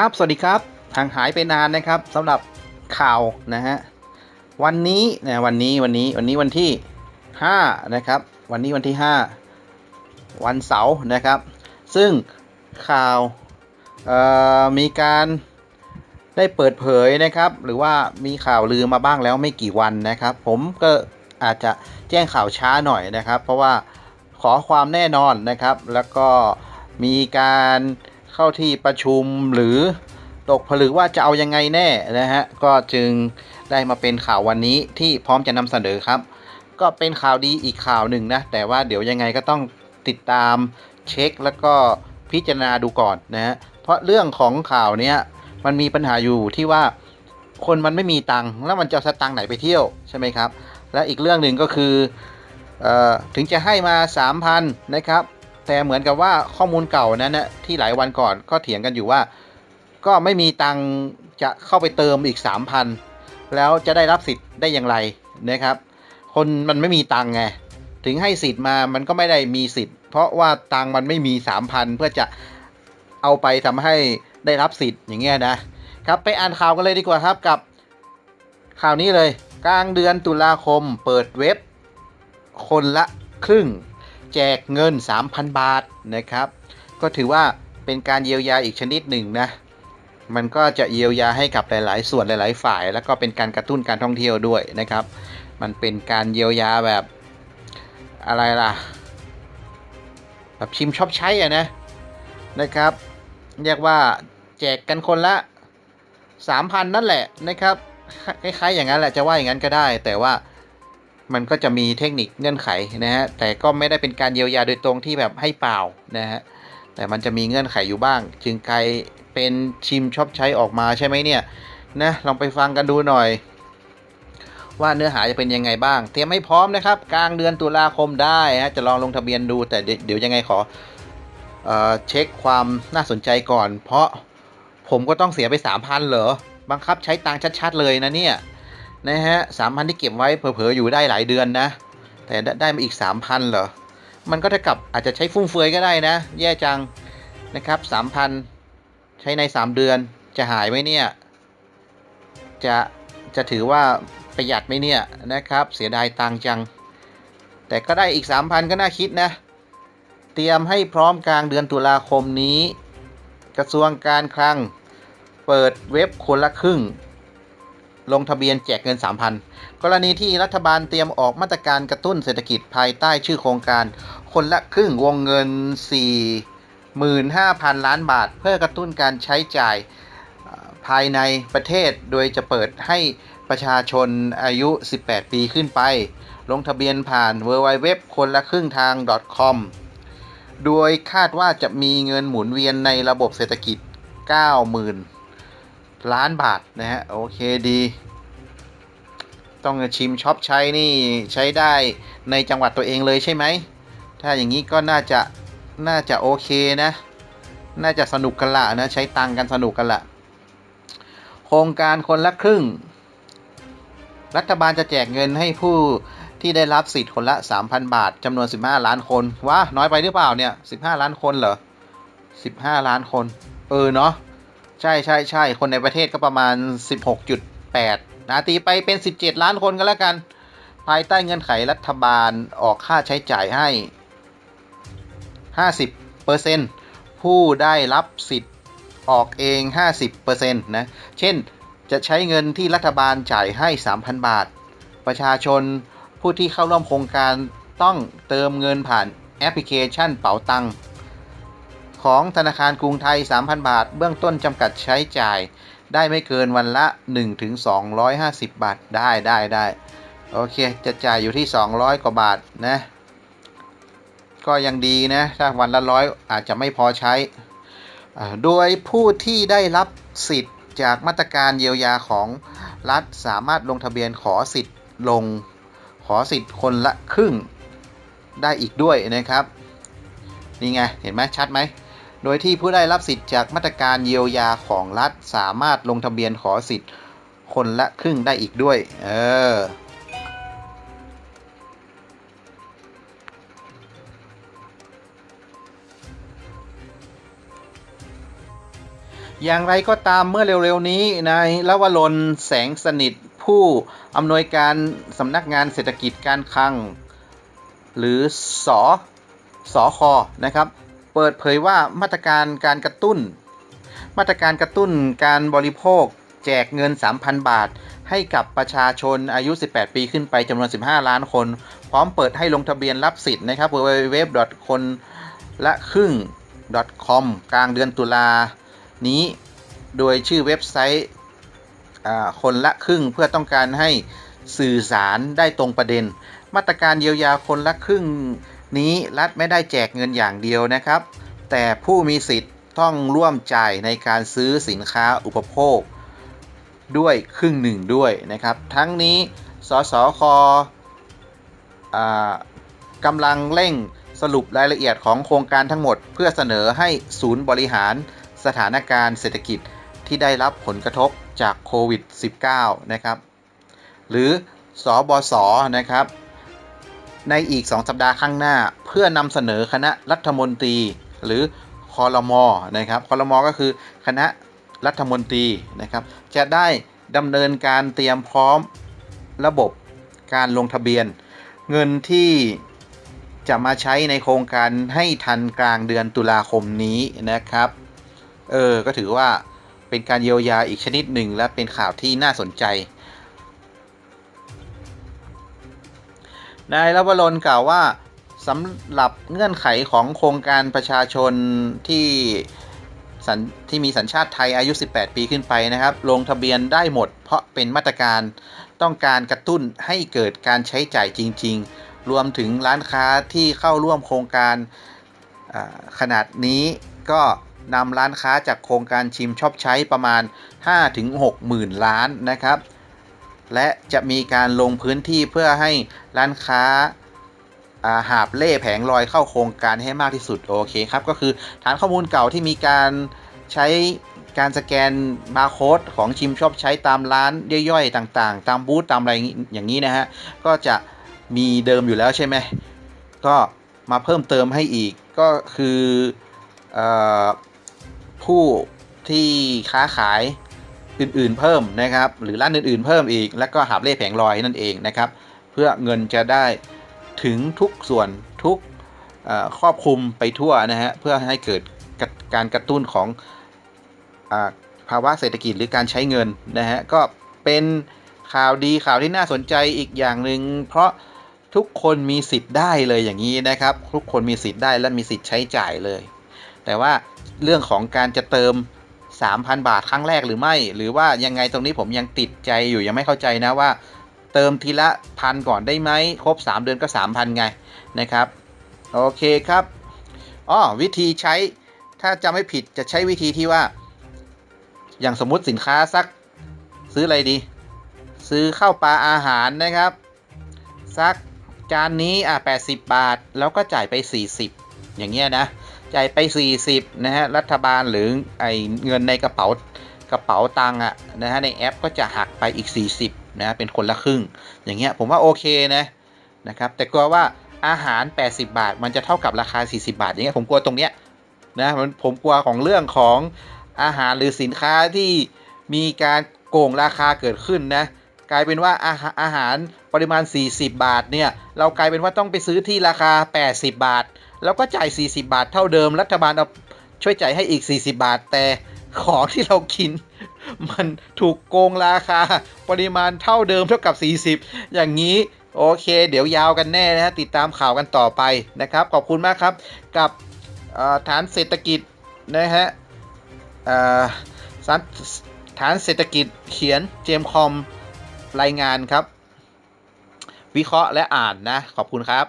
ครับ สวัสดีครับห่างหายไปนานนะครับสำหรับข่าวนะฮะวันนี้นะวันนี้วันนี้วันนี้วันที่5นะครับ วันนี้วันที่ 5 วันเสาร์นะครับ ซึ่งข่าวมีการได้เปิดเผยนะครับ หรือว่ามีข่าวลือมาบ้างแล้วไม่กี่วันนะครับ ผมก็อาจจะแจ้งข่าวช้าหน่อยนะครับ เพราะว่าขอความแน่นอนนะครับ แล้วก็มีการ เข้าที่ประชุมหรือตกผลึกว่าจะเอายังไงแน่นะฮะก็จึงได้มาเป็นข่าววันนี้ที่พร้อมจะนำเสนอครับ ก็เป็นข่าวดีอีกข่าวหนึ่งนะแต่ว่าเดี๋ยวยังไงก็ต้องติดตามเช็คแล้วก็พิจารณาดูก่อนนะฮะเพราะเรื่องของข่าวเนี้ยมันมีปัญหาอยู่ที่ว่าคนมันไม่มีตังค์แล้วมันจะสตังค์ไหนไปเที่ยวใช่ไหมครับ และอีกเรื่องหนึ่งก็คือเออถึงจะให้มา 3,000นะครับ แต่เหมือนกับว่าข้อมูลเก่านั้นนะที่หลายวันก่อนก็เถียงกันอยู่ว่า ก็ไม่มีตังจะเข้าไปเติมอีก 3,000 แล้วจะได้รับสิทธิ์ได้อย่างไรนะครับ คนมันไม่มีตังไงถึงให้สิทธิ์มามันก็ไม่ได้มีสิทธิ์ เพราะว่าตังมันไม่มี 3,000 เพื่อจะเอาไปทำให้ได้รับสิทธิ์อย่างเงี้ยนะครับไปอ่านข่าวกันเลยดีกว่าครับกับข่าวนี้เลย กลางเดือนตุลาคมเปิดเว็บ คนละครึ่ง แจกเงิน 3,000 บาทนะครับ ก็ถือว่าเป็นการเยียวยาอีกชนิดหนึ่งนะมันก็จะเยียวยาให้กับหลาย ๆ ส่วนหลาย ๆ ฝ่าย แล้วก็เป็นการกระตุ้นการท่องเที่ยวด้วยนะครับ มันเป็นการเยียวยาแบบอะไรล่ะ แบบชิมชอบใช้อะนะนะครับ เรียกว่าแจกกันคนละ 3,000 นั่นแหละนะครับคล้าย ๆ อย่างนั้นแหละจะว่าอย่างนั้นก็ได้ แต่ว่า มันก็จะมีเทคนิคเงื่อนไขนะฮะแต่ก็ไม่ได้เป็นการเยียวยาโดยตรงที่แบบให้เปล่านะฮะแต่มันจะมีเงื่อนไขอยู่บ้าง จึงกลายเป็นชิมชอบใช้ออกมาใช่ไหมเนี่ยนะลองไปฟังกันดูหน่อย ว่าเนื้อหาจะเป็นยังไงบ้าง เตรียมให้พร้อมนะครับ กลางเดือนตุลาคมได้ฮะจะลองลงทะเบียนดูแต่เดี๋ยวยังไงขอเอ่อเช็คความน่าสนใจก่อน เพราะผมก็ต้องเสียไป3,000เหรอบังคับใช้ตังชัดๆเลยนะเนี่ย นะฮะสามพันที่เก็บไว้เผลอๆอยู่ได้หลายเดือนนะ แต่ได้มาอีก 3,000เหรอ มันก็เท่ากับอาจจะใช้ฟุ่มเฟือยก็ได้นะ แย่จังนะครับ 3,000 ใช้ใน 3 เดือนจะหายไหมเนี่ย จะจะถือว่าประหยัดไหมเนี่ยนะครับ เสียดายตังจัง แต่ก็ได้อีก 3,000 ก็น่าคิดนะ เตรียมให้พร้อมกลางเดือนตุลาคมนี้ กระทรวงการคลัง เปิดเว็บคนละครึ่ง ลงทะเบียนแจกเงิน 3,000 กรณีที่รัฐบาลเตรียมออกมาตรการกระตุ้นเศรษฐกิจภายใต้ชื่อโครงการ คนละครึ่งวงเงิน 45,000 ล้านบาท เพื่อกระตุ้นการใช้จ่ายภายในประเทศ โดยจะเปิดให้ประชาชนอายุ 18 ปีขึ้นไป ลงทะเบียนผ่าน w w w คนละครึ่งทาง .com โดยคาดว่าจะมีเงินหมุนเวียนในระบบเศรษฐกิจ 90,000 ล้านบาทนะฮะ โอเคดี ต้องชิมช็อปใช้นี่ใช้ได้ในจังหวัดตัวเองเลยใช่ไหม ถ้าอย่างนี้ก็น่าจะน่าจะโอเคนะ น่าจะสนุกกันละนะ ใช้ตังค์กันสนุกกันละโครงการคนละครึ่ง รัฐบาลจะแจกเงินให้ผู้ที่ได้รับสิทธิ์คนละ 3,000 บาทจำนวน 15 ล้านคนว้าน้อยไปหรือเปล่าเนี่ย 15 ล้านคนเหรอ 15 ล้านคน เออเนาะ ใช่ใช่ใช่คนในประเทศก็ประมาณ 16.8 นะตีไปเป็น 17 ล้านคนกันแล้วกัน ภายใต้เงื่อนไขรัฐบาลออกค่าใช้จ่ายให้ 50%ผู้ได้รับสิทธิ์ออกเอง 50%นะ เช่นจะใช้เงินที่รัฐบาลจ่ายให้ 3,000 บาท ประชาชนผู้ที่เข้าร่วมโครงการต้องเติมเงินผ่านแอปพลิเคชันเป๋าตัง ของธนาคารกรุงไทย 3,000 บาท เบื้องต้นจำกัดใช้จ่าย ได้ไม่เกินวันละ 1-250 บาท ได้ได้ได้โอเค จะจ่ายอยู่ที่ 200 กว่าบาทนะ ก็ยังดีนะ ถ้าวันละร้อยอาจจะไม่พอใช้ โดยผู้ที่ได้รับสิทธิ์จากมาตรการเยียวยาของรัฐสามารถลงทะเบียนขอสิทธิ์ลง ขอสิทธิ์คนละครึ่งได้อีกด้วยนะครับ นี่ไง เห็นไหมชัดไหม โดยที่ผู้ได้รับสิทธิ์จากมาตรการเยียวยาของรัฐสามารถลงทะเบียนขอสิทธิ์คนละครึ่งได้อีกด้วย เออ อย่างไรก็ตามเมื่อเร็วๆนี้นายลวรนแสงสนิทผู้อำนวยการสำนักงานเศรษฐกิจการคลัง หรือสอสอคอนะครับ เปิดเผยว่ามาตรการการกระตุ้น มาตรการกระตุ้นการบริโภค แจกเงิน 3,000 บาท ให้กับประชาชนอายุ 18 ปีขึ้นไปจำนวน 15 ล้านคน พร้อมเปิดให้ลงทะเบียนรับสิทธิ์นะครับ www. คนละครึ่ง .com กลางเดือนตุลานี้ โดยชื่อเว็บไซต์อ่าคนละครึ่งเพื่อต้องการให้สื่อสารได้ตรงประเด็น มาตรการเยียวยาคนละครึ่ง นี้รัฐไม่ได้แจกเงินอย่างเดียวนะครับ แต่ผู้มีสิทธิ์ต้องร่วมจ่ายในการซื้อสินค้าอุปโภค ด้วยครึ่งหนึ่งด้วยนะครับ ทั้งนี้สสคกำลังเร่งสรุปรายละเอียดของโครงการทั้งหมด เพื่อเสนอให้ศูนย์บริหารสถานการณ์เศรษฐกิจที่ได้รับผลกระทบจากโควิด -19 นะครับ หรือสอบศนะครับ ในอีก 2 สัปดาห์ข้างหน้า เพื่อนำเสนอคณะรัฐมนตรี หรือคอรมอนะครับคอรมอก็คือคณะรัฐมนตรีนะครับ จะได้ดำเนินการเตรียมพร้อมระบบการลงทะเบียน เงินที่จะมาใช้ในโครงการให้ทันกลางเดือนตุลาคมนี้นะครับ เออ ก็ถือว่าเป็นการเยียวยาอีกชนิดหนึ่งและเป็นข่าวที่น่าสนใจ นายรวรนกล่าวว่าสำหรับเงื่อนไขของโครงการประชาชนที่สัญที่มีสัญชาติไทยอายุ 18 ปีขึ้นไปนะครับ ลงทะเบียนได้หมด เพราะเป็นมาตรการต้องการกระตุ้นให้เกิดการใช้จ่ายจริง ๆ รวมถึงร้านค้าที่เข้าร่วมโครงการขนาดนี้ก็นำร้านค้าจากโครงการชิมชอบใช้ประมาณ 5-6 หมื่นล้านนะครับ และจะมีการลงพื้นที่เพื่อให้ร้านค้าาหาบเล่แผงลอยเข้าโครงการให้มากที่สุดโอเคครับ ก็คือฐานข้อมูลเก่าที่มีการใช้การสแกนบาร์โค้ดของชิมชอบใช้ตามร้านย่อยๆต่างๆ ตามบูธตามอะไรอย่างนี้นะฮะ ก็จะมีเดิมอยู่แล้วใช่ไหม ก็มาเพิ่มเติมให้อีกก็คืออผู้ที่ค้าขาย อื่นๆเพิ่มนะครับ หรือร้านอื่นๆเพิ่มอีก แล้วก็หาบเล่แผงลอยนั่นเองนะครับ เพื่อเงินจะได้ถึงทุกส่วนทุกครอบคลุมไปทั่วนะฮะเพื่อให้เกิดกการกระตุ้นของอภาวะเศรษฐกิจหรือการใช้เงินนะฮะก็เป็นข่าวดีข่าวที่น่าสนใจอีกอย่างหนึ่งเพราะทุกคนมีสิทธิ์ได้เลยอย่างนี้นะครับ ทุกคนมีสิทธิ์ได้และมีสิทธิ์ใช้จ่ายเลย แต่ว่าเรื่องของการจะเติม 3,000 บาทครั้งแรกหรือไม่ หรือว่ายังไงตรงนี้ผมยังติดใจอยู่ยังไม่เข้าใจนะว่า เติมทีละพันก่อนได้ไหมครบ 3 เดือนก็ 3,000 ไงนะครับโอเคครับอ๋อวิธีใช้ถ้าจำไม่ผิดจะใช้วิธีที่ว่า อย่างสมมุติสินค้าสักซื้ออะไรดี ซื้อข้าวปลาอาหารนะครับสักจานนี้อะ80 บาท แล้วก็จ่ายไป 40 อย่างเงี้ยนะ จ่ายไป 40 นะฮะ รัฐบาลหรือไอเงินในกระเป๋ากระเป๋าตังค์อะนะฮะในแอปก็จะหักไปอีก 40 นะเป็นคนละครึ่ง อย่างเงี้ยผมว่าโอเคนะนะครับแต่กลัวว่าอาหาร 80 บาท มันจะเท่ากับราคา 40 บาท อย่างเงี้ยผมกลัวตรงเนี้ยนะมันผมกลัวของเรื่องของอาหารหรือสินค้าที่มีการโกงราคาเกิดขึ้นนะกลายเป็นว่าอาอาหารปริมาณ 40 บาทเนี่ยเรากลายเป็นว่าต้องไปซื้อที่ราคา 80 บาท แล้วก็จ่าย 40 บาทเท่าเดิม รัฐบาลเอาช่วยจ่ายให้อีก 40 บาท แต่ของที่เรากิน มันถูกโกงราคา ปริมาณเท่าเดิมเท่ากับ 40 อย่างนี้โอเค เดี๋ยวยาวกันแน่นะฮะติดตามข่าวกันต่อไปนะครับ ขอบคุณมากครับกับฐานเศรษฐกิจนะฮะฐานเศรษฐกิจเขียนเจมคอมรายงานครับ วิเคราะห์และอ่านนะ ขอบคุณครับ